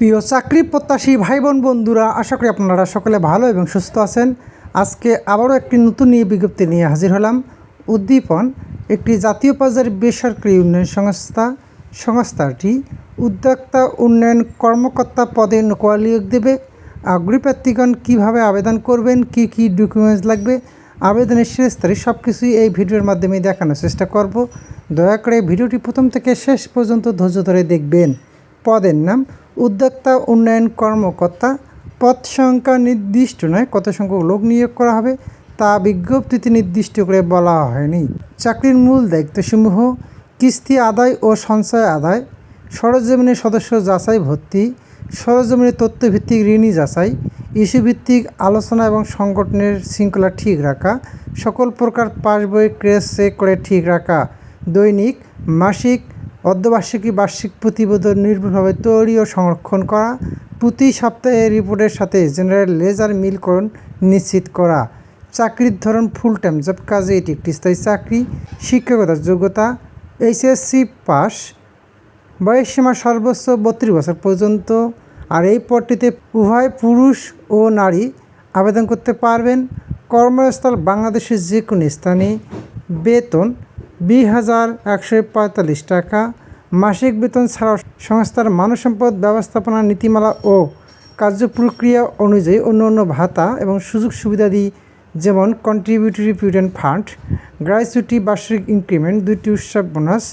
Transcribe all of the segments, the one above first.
প্রিয় চাকরি প্রত্যাশী ভাই বোন বন্ধুরা, আশা করি আপনারা সকলে ভালো এবং সুস্থ আছেন। আজকে আবারও একটি নতুন নিয়ে বিজ্ঞপ্তি নিয়ে হাজির হলাম। উদ্দীপন, একটি জাতীয় পর্যায়ের বেসরকারি উন্নয়ন সংস্থা, সংস্থাটি উদ্যোক্তা উন্নয়ন কর্মকর্তা পদে নোয়ালিয়োগ দেবে। আগ্রহী প্রার্থীগণ কীভাবে আবেদন করবেন, কি কি ডকুমেন্টস লাগবে, আবেদনের শেষ তারিখ সব কিছুই এই ভিডিওর মাধ্যমে দেখানোর চেষ্টা করব। দয়া করে ভিডিওটি প্রথম থেকে শেষ পর্যন্ত ধৈর্য ধরে দেখবেন। পদের নাম উদ্যোক্তা উন্নয়ন কর্মকর্তা। পদ সংখ্যা নির্দিষ্ট নয়, কত সংখ্যক লোক নিয়োগ করা হবে তা বিজ্ঞপ্তিতে নির্দিষ্ট করে বলা হয়নি। চাকরির মূল দায়িত্বসমূহ কিস্তি আদায় ও সঞ্চয় আদায় সরজমিনের সদস্য যাচাই ভর্তি সরজমিনের তথ্যভিত্তিক ঋণী যাচাই, ইস্যুভিত্তিক আলোচনা এবং সংগঠনের শৃঙ্খলা ঠিক রাখা, সকল প্রকার পাস বই ক্রেস চেক করে ঠিক রাখা, দৈনিক, মাসিক অর্ধবার্ষিকী বার্ষিক প্রতিবেদন নির্ভুলভাবে তৈরি ও সংরক্ষণ করা, প্রতি সপ্তাহে রিপোর্টের সাথে জেনারেল লেজার মিলকরণ নিশ্চিত করা। চাকরির ধরন ফুল টাইম জব কাজে এটি একটি স্থায়ী চাকরি, শিক্ষকতার যোগ্যতা, এইচএসসি পাস বয়সসীমা সর্বোচ্চ বত্রিশ বছর পর্যন্ত, আর এই পদটিতে উভয় পুরুষ ও নারী আবেদন করতে পারবেন। কর্মস্থল বাংলাদেশের যে কোনো স্থানে বেতন বিশ হাজার একশো পঁয়তাল্লিশ টাকা। মাসিক বেতন ছাড়াও সংস্থার মানব সম্পদ ব্যবস্থাপনা নীতিমালা ও কার্যপ্রক্রিয়া অনুযায়ী অন্য অন্য ভাতা এবং সুযোগ সুবিধাদি যেমন কন্ট্রিবিউটরি পিউডেন্ট ফান্ড গ্রাইচুটি বার্ষিক ইনক্রিমেন্ট দুইটি উৎসব বোনাস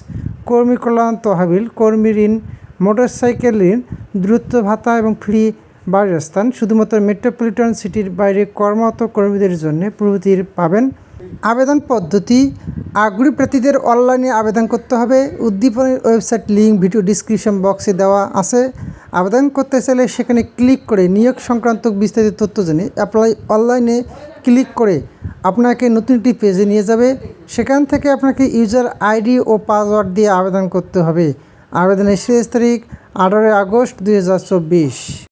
কর্মী কল্যাণ তহবিল, কর্মী ঋণ মোটরসাইকেল ঋণ, দ্রুত ভাতা এবং ফ্রি বাড়ির স্থান শুধুমাত্র মেট্রোপলিটন সিটির বাইরে কর্মরত কর্মীদের জন্য প্রভৃতির পাবেন আবেদন পদ্ধতি। আগ্রহী প্রার্থীদের অনলাইনে আবেদন করতে হবে। উদ্দীপনের ওয়েবসাইট লিঙ্ক ভিডিও ডিসক্রিপশন বক্সে দেওয়া আছে। আবেদন করতে চাইলে সেখানে ক্লিক করে নিয়োগ সংক্রান্ত বিস্তারিত তথ্য জেনে অ্যাপ্লাই অনলাইনে ক্লিক করে আপনাকে নতুন একটি পেজে নিয়ে যাবে। সেখান থেকে আপনাকে ইউজার আইডি ও পাসওয়ার্ড দিয়ে আবেদন করতে হবে। আবেদনের শেষ তারিখ আঠারোই আগস্ট দু হাজার চব্বিশ।